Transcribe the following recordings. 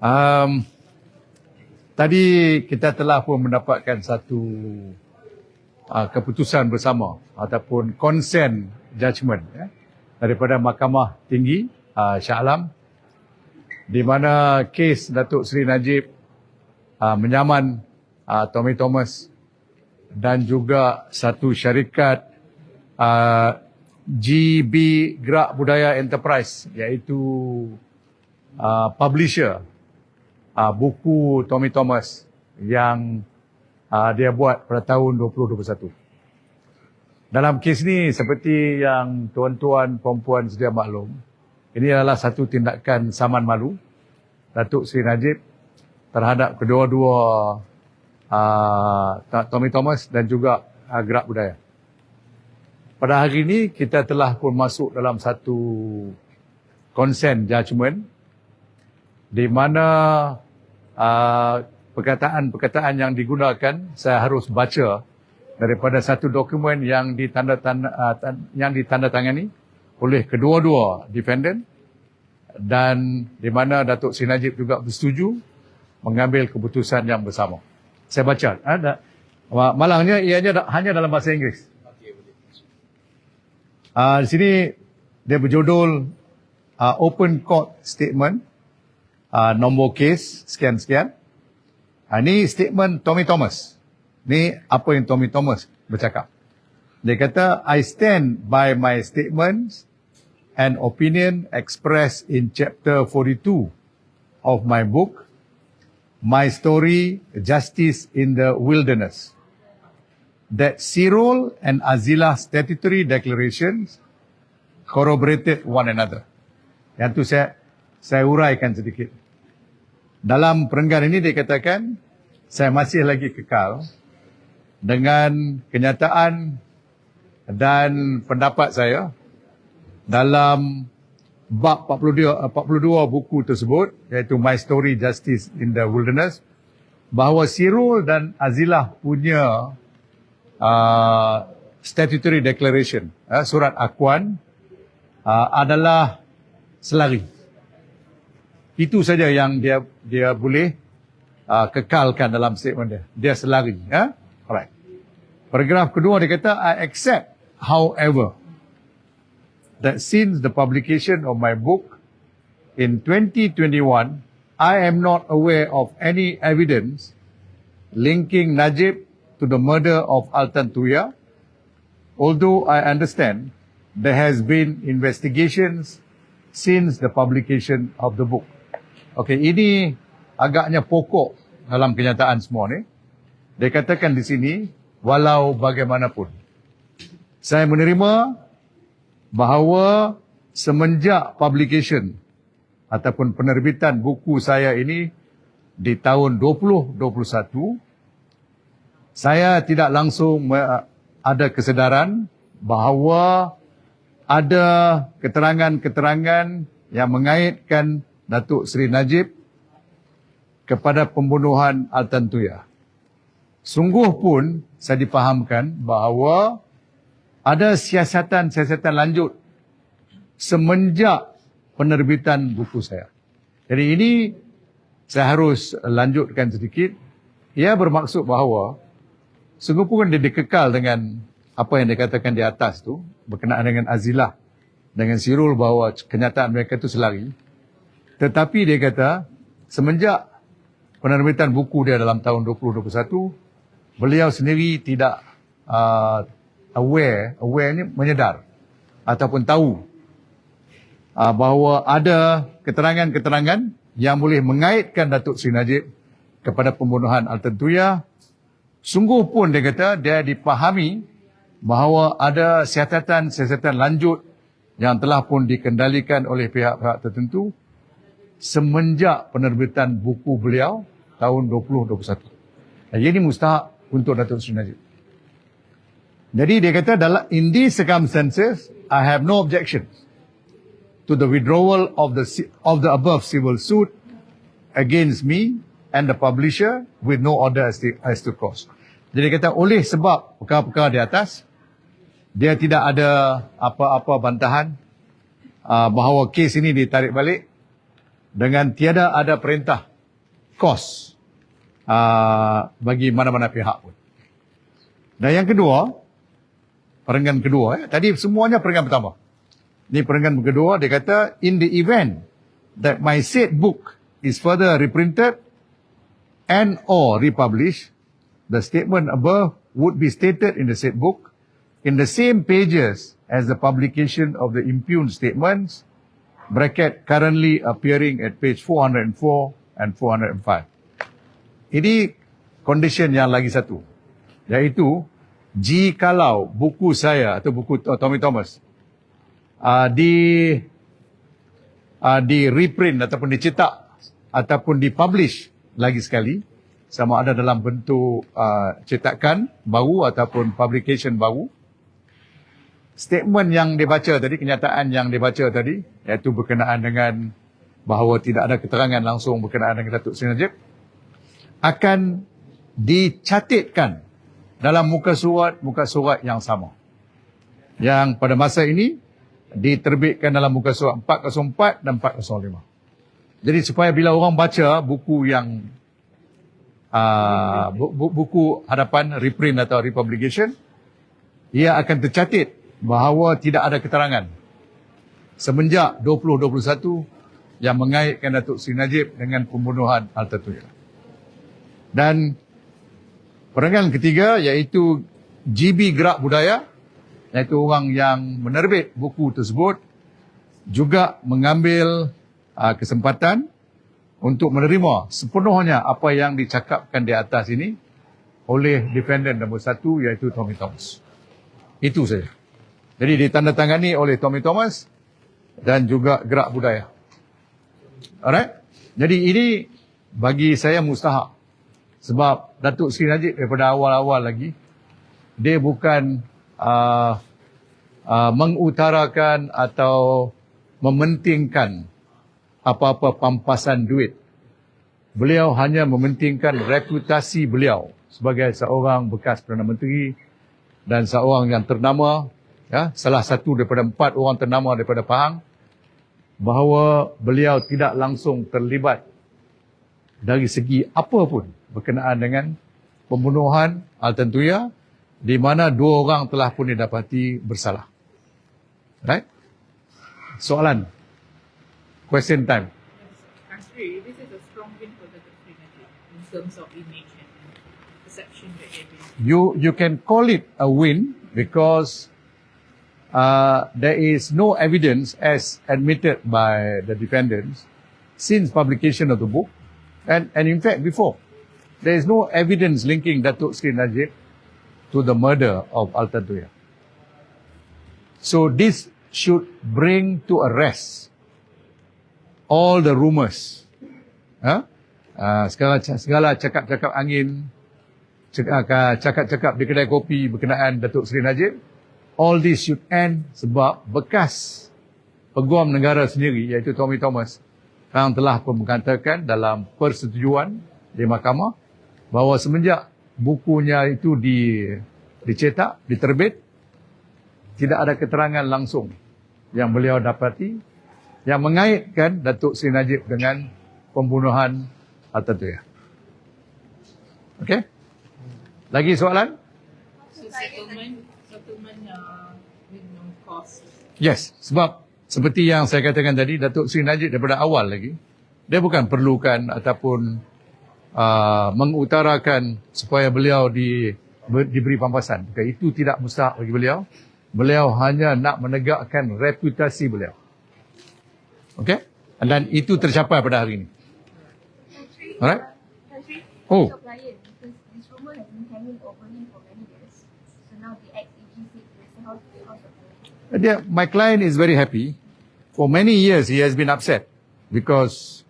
Um, tadi kita telah pun mendapatkan satu uh, keputusan bersama ataupun consent judgement ya, daripada Mahkamah Tinggi uh, Shah Alam di mana kes Datuk Seri Najib uh, menyaman uh, Tommy Thomas dan juga satu syarikat uh, GB Gerak Budaya Enterprise iaitu uh, publisher uh, buku Tommy Thomas yang uh, dia buat pada tahun 2021. Dalam kes ni seperti yang tuan-tuan puan-puan sedia maklum, ini adalah satu tindakan saman malu Datuk Seri Najib terhadap kedua-dua uh, Tommy Thomas dan juga uh, Gerak Budaya. Pada hari ini kita telah pun masuk dalam satu consent judgement di mana perkataan-perkataan yang digunakan saya harus baca daripada satu dokumen yang ditanda tanda, uh, yang ditandatangani oleh kedua-dua defendant dan di mana Datuk Sri Najib juga bersetuju mengambil keputusan yang bersama. Saya baca. Ada malangnya ianya hanya dalam bahasa Inggeris. Uh, di sini dia berjudul uh, Open Court Statement uh, nombor kes sekian-sekian. Uh, ini statement Tommy Thomas. Ini apa yang Tommy Thomas bercakap. Dia kata, I stand by my statements and opinion expressed in chapter 42 of my book, My Story, Justice in the Wilderness. That Cyril and Azila statutory declarations corroborated one another. Yang tu saya saya uraikan sedikit. Dalam perenggan ini dikatakan saya masih lagi kekal dengan kenyataan dan pendapat saya dalam bab 42, 42 buku tersebut iaitu My Story Justice in the Wilderness bahawa Sirul dan Azilah punya uh, statutory declaration uh, surat akuan uh, adalah selari itu saja yang dia dia boleh uh, kekalkan dalam statement dia. Dia selari ya alright. Paragraf kedua dia kata I accept however that since the publication of my book in 2021, I am not aware of any evidence linking Najib to the murder of Altan Tuya, although I understand there has been investigations since the publication of the book. Okay, ini agaknya pokok dalam kenyataan semua ni. Dia katakan di sini, walau bagaimanapun. Saya menerima bahawa semenjak publication ataupun penerbitan buku saya ini di tahun 2021 saya tidak langsung ada kesedaran bahawa ada keterangan-keterangan yang mengaitkan Datuk Seri Najib kepada pembunuhan Altan Tuya. Sungguh pun saya dipahamkan bahawa ada siasatan-siasatan lanjut semenjak penerbitan buku saya. Jadi ini saya harus lanjutkan sedikit. Ia bermaksud bahawa sungguh pun dia dikekal dengan apa yang dikatakan di atas tu berkenaan dengan Azilah dengan Sirul bahawa kenyataan mereka itu selari. Tetapi dia kata semenjak penerbitan buku dia dalam tahun 2021 beliau sendiri tidak uh, aware, aware ni menyedar ataupun tahu uh, bahawa ada keterangan-keterangan yang boleh mengaitkan Datuk Seri Najib kepada pembunuhan Al-Tentuya. Sungguh pun dia kata dia dipahami bahawa ada siasatan-siasatan lanjut yang telah pun dikendalikan oleh pihak-pihak tertentu semenjak penerbitan buku beliau tahun 2021. Ini mustahak untuk Datuk Seri Najib. Jadi dia kata dalam in these circumstances I have no objections to the withdrawal of the of the above civil suit against me and the publisher with no order as to, as to cause. Jadi dia kata oleh sebab perkara-perkara di atas dia tidak ada apa-apa bantahan uh, bahawa kes ini ditarik balik dengan tiada ada perintah cost uh, bagi mana-mana pihak pun. Dan yang kedua, perenggan kedua, eh, tadi semuanya perenggan pertama. Ini perenggan kedua, dia kata, in the event that my said book is further reprinted and or republished, the statement above would be stated in the said book in the same pages as the publication of the impugned statements, bracket currently appearing at page 404 and 405. Ini condition yang lagi satu, iaitu jikalau buku saya atau buku Tommy Thomas uh, di uh, di reprint ataupun dicetak ataupun dipublish lagi sekali sama ada dalam bentuk uh, cetakan baru ataupun publication baru statement yang dibaca tadi kenyataan yang dibaca tadi iaitu berkenaan dengan bahawa tidak ada keterangan langsung berkenaan dengan Datuk Seri Najib akan dicatatkan dalam muka surat muka surat yang sama yang pada masa ini diterbitkan dalam muka surat 404 dan 405. Jadi supaya bila orang baca buku yang uh, bu- bu- buku hadapan reprint atau republication, ia akan tercatat bahawa tidak ada keterangan semenjak 2021 yang mengaitkan Datuk Seri Najib dengan pembunuhan Al-Tatuyah. Dan perenggan ketiga iaitu GB Gerak Budaya iaitu orang yang menerbit buku tersebut juga mengambil uh, kesempatan untuk menerima sepenuhnya apa yang dicakapkan di atas ini oleh defendant nombor satu iaitu Tommy Thomas. Itu saja. Jadi ditandatangani oleh Tommy Thomas dan juga gerak budaya. Alright? Jadi ini bagi saya mustahak. Sebab Datuk Seri Najib daripada awal-awal lagi, dia bukan uh, uh, mengutarakan atau mementingkan apa-apa pampasan duit. Beliau hanya mementingkan reputasi beliau sebagai seorang bekas Perdana Menteri dan seorang yang ternama, ya, salah satu daripada empat orang ternama daripada Pahang, bahawa beliau tidak langsung terlibat dari segi apa pun berkenaan dengan pembunuhan Al-Tantuya di mana dua orang telah pun didapati bersalah. Right? Soalan. Question time. Actually, this is a strong win for the community in terms of image and perception that they've been. You you can call it a win because uh, there is no evidence as admitted by the defendants since publication of the book, and and in fact before, there is no evidence linking Datuk Sri Najib to the murder of Al-Tantuya. So this should bring to a rest all the rumours. Ha? Uh, segala, segala cakap-cakap angin, cakap- cakap-cakap di kedai kopi berkenaan Datuk Seri Najib, all this should end sebab bekas peguam negara sendiri iaitu Tommy Thomas yang telah pun mengatakan dalam persetujuan di mahkamah bahawa semenjak bukunya itu di dicetak, diterbit, tidak ada keterangan langsung yang beliau dapati yang mengaitkan Datuk Seri Najib dengan pembunuhan Al-Tatuyah. Okey? Lagi soalan uh, with no cost. Yes, sebab seperti yang saya katakan tadi, Datuk Seri Najib daripada awal lagi, dia bukan perlukan ataupun uh, mengutarakan supaya beliau di, ber, diberi pampasan. Okay, itu tidak mustahak bagi beliau. Beliau hanya nak menegakkan reputasi beliau. Okay? Dan itu tercapai pada hari ini. Alright. Oh. How's? Dia, my client is very happy. For many years, he has been upset because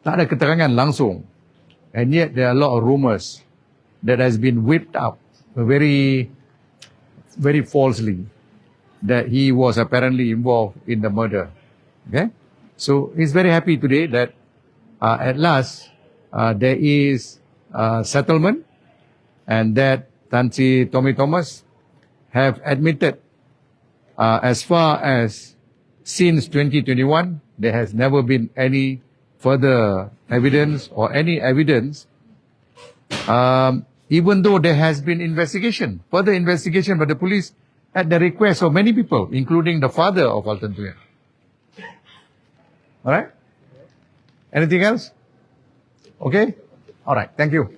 tak ada keterangan langsung. And yet, there are a lot of rumors that has been whipped up very, very falsely that he was apparently involved in the murder. Okay? So, he's very happy today that uh, at last, uh, there is uh, settlement and that Tan Sri Tommy Thomas have admitted uh, as far as since 2021, there has never been any further evidence or any evidence, um, even though there has been investigation, further investigation by the police at the request of many people, including the father of Alton Tuya. All right? Anything else? Okay? All right. Thank you.